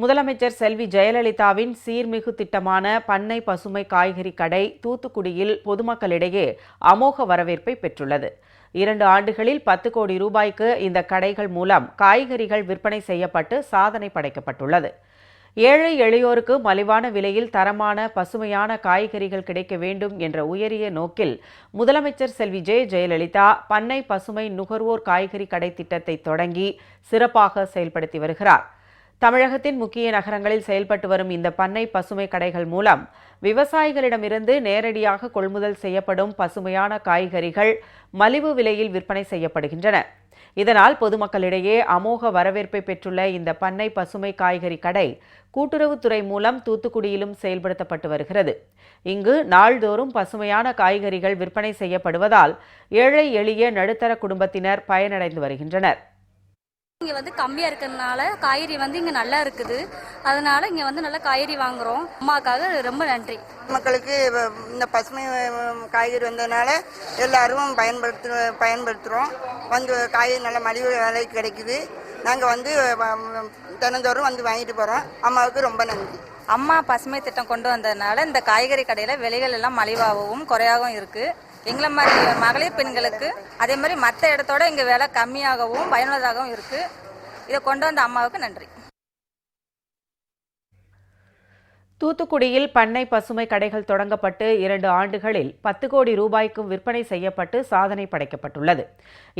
முதலமைச்சர் செல்வி ஜெயலலிதாவின் சீர்மிகு திட்டமான பண்ணை பசுமை காய்கறி கடை தூத்துக்குடியில் பொதுமக்களிடையே அமோக வரவேற்பை பெற்றுள்ளது. இரண்டு ஆண்டுகளில் பத்து கோடி ரூபாய்க்கு இந்த கடைகள் மூலம் காய்கறிகள் விற்பனை செய்யப்பட்டு சாதனை படைக்கப்பட்டுள்ளது. ஏழை எளியோருக்கு மலிவான விலையில் தரமான பசுமையான காய்கறிகள் கிடைக்க வேண்டும் என்ற உயரிய நோக்கில் முதலமைச்சர் செல்வி ஜெ. ஜெயலலிதா பண்ணை பசுமை நுகர்வோர் காய்கறி கடை திட்டத்தை தொடங்கி சிறப்பாக செயல்படுத்தி வருகிறார். தமிழகத்தின் முக்கிய நகரங்களில் செயல்பட்டு வரும் இந்த பண்ணை பசுமை கடைகள் மூலம் விவசாயிகளிடமிருந்து நேரடியாக கொள்முதல் செய்யப்படும் பசுமையான காய்கறிகள் மலிவு விலையில் விற்பனை செய்யப்படுகின்றன. இதனால் பொதுமக்களிடையே அமோக வரவேற்பை பெற்றுள்ள இந்த பண்ணை பசுமை காய்கறி கடை கூட்டுறவுத்துறை மூலம் தூத்துக்குடியிலும் செயல்படுத்தப்பட்டு வருகிறது. இங்கு நாள்தோறும் பசுமையான காய்கறிகள் விற்பனை செய்யப்படுவதால் ஏழை எளிய நடுத்தர குடும்பத்தினர் பயனடைந்து வருகின்றனர். இங்கே வந்து கம்மியாக இருக்கிறதுனால காய்கறி வந்து இங்கே நல்லா இருக்குது. அதனால இங்கே வந்து நல்லா காய்கறி வாங்குறோம். அம்மாவுக்காக ரொம்ப நன்றி. மக்களுக்கு இந்த பசுமை காய்கறி வந்ததுனால எல்லாரும் பயன்படுத்து பயன்படுத்துகிறோம் வந்து காய்கறி நல்ல மலிவு விலைக்கு கிடைக்குது. நாங்கள் வந்து தினந்தோறும் வந்து வாங்கிட்டு போகிறோம் அம்மாவுக்கு ரொம்ப நன்றி. அம்மா பசுமை திட்டம் கொண்டு வந்ததுனால இந்த காய்கறி கடையில் விலைகள் எல்லாம் மலிவாகவும் குறையாகவும் இருக்கு. எங்களை மாதிரி மகளிர் பெண்களுக்கு அதே மாதிரி மற்ற இடத்தோட இங்கே விலை கம்மியாகவும் பயனுள்ளதாகவும் இருக்கு. இதை கொண்டு வந்த அம்மாவுக்கு நன்றி. தூத்துக்குடியில் பண்ணை பசுமை கடைகள் தொடங்கப்பட்டு இரண்டு ஆண்டுகளில் பத்து கோடி ரூபாய்க்கும் விற்பனை செய்யப்பட்டு சாதனை படைக்கப்பட்டுள்ளது.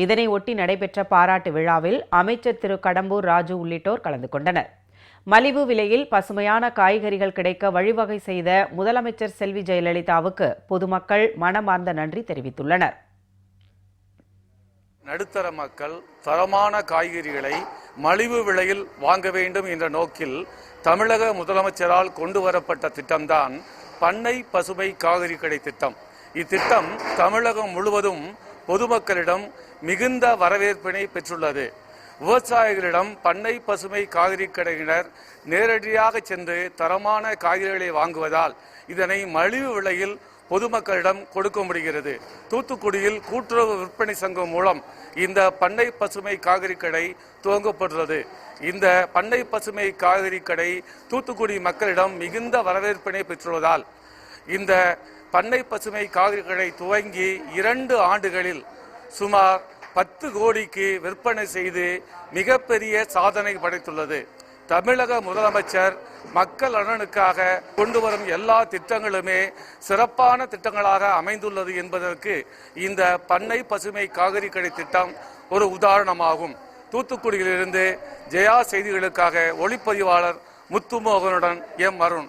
இதனை ஒட்டி நடைபெற்ற பாராட்டு விழாவில் அமைச்சர் திரு கடம்பூர் ராஜு உள்ளிட்டோர் கலந்து கொண்டனர். மலிவு விலையில் பசுமையான காய்கறிகள் கிடைக்க வழிவகை செய்த முதலமைச்சர் செல்வி ஜெயலலிதாவுக்கு பொதுமக்கள் மனமார்ந்த நன்றி தெரிவித்துள்ளனர். நடுத்தர மக்கள் தரமான காய்கறிகளை மலிவு விலையில் வாங்க வேண்டும் என்ற நோக்கில் தமிழக முதலமைச்சரால் கொண்டு வரப்பட்ட திட்டம்தான் பண்ணை பசுமை காய்கறி கடை திட்டம். இத்திட்டம் தமிழகம் முழுவதும் பொதுமக்களிடம் மிகுந்த வரவேற்பினை பெற்றுள்ளது. விவசாயிகளிடம் பண்ணை பசுமை காய்கறி கடையினர் நேரடியாக சென்று தரமான காய்கறிகளை வாங்குவதால் இதனை மலிவு விலையில் பொதுமக்களிடம் கொடுக்க முடிகிறது. தூத்துக்குடியில் கூட்டுறவு விற்பனை சங்கம் மூலம் இந்த பண்ணை பசுமை காய்கறி கடை துவங்கப்பட்டுள்ளது. இந்த பண்ணை பசுமை காய்கறி கடை தூத்துக்குடி மக்களிடம் மிகுந்த வரவேற்பினை பெற்றுள்ளதால் இந்த பண்ணை பசுமை காய்கறி கடை துவங்கி இரண்டு ஆண்டுகளில் சுமார் பத்து கோடிக்கு விற்பனை செய்து மிகப்பெரிய சாதனை படைத்துள்ளது. தமிழக முதலமைச்சர் மக்கள் நலனுக்காக கொண்டு வரும் எல்லா திட்டங்களுமே சிறப்பான திட்டங்களாக அமைந்துள்ளது என்பதற்கு இந்த பண்ணை பசுமை காவிரி கடை திட்டம் ஒரு உதாரணமாகும். தூத்துக்குடியிலிருந்து ஜெயா செய்திகளுக்காக ஒளிப்பதிவாளர் முத்துமோகனுடன் எம் அருண்.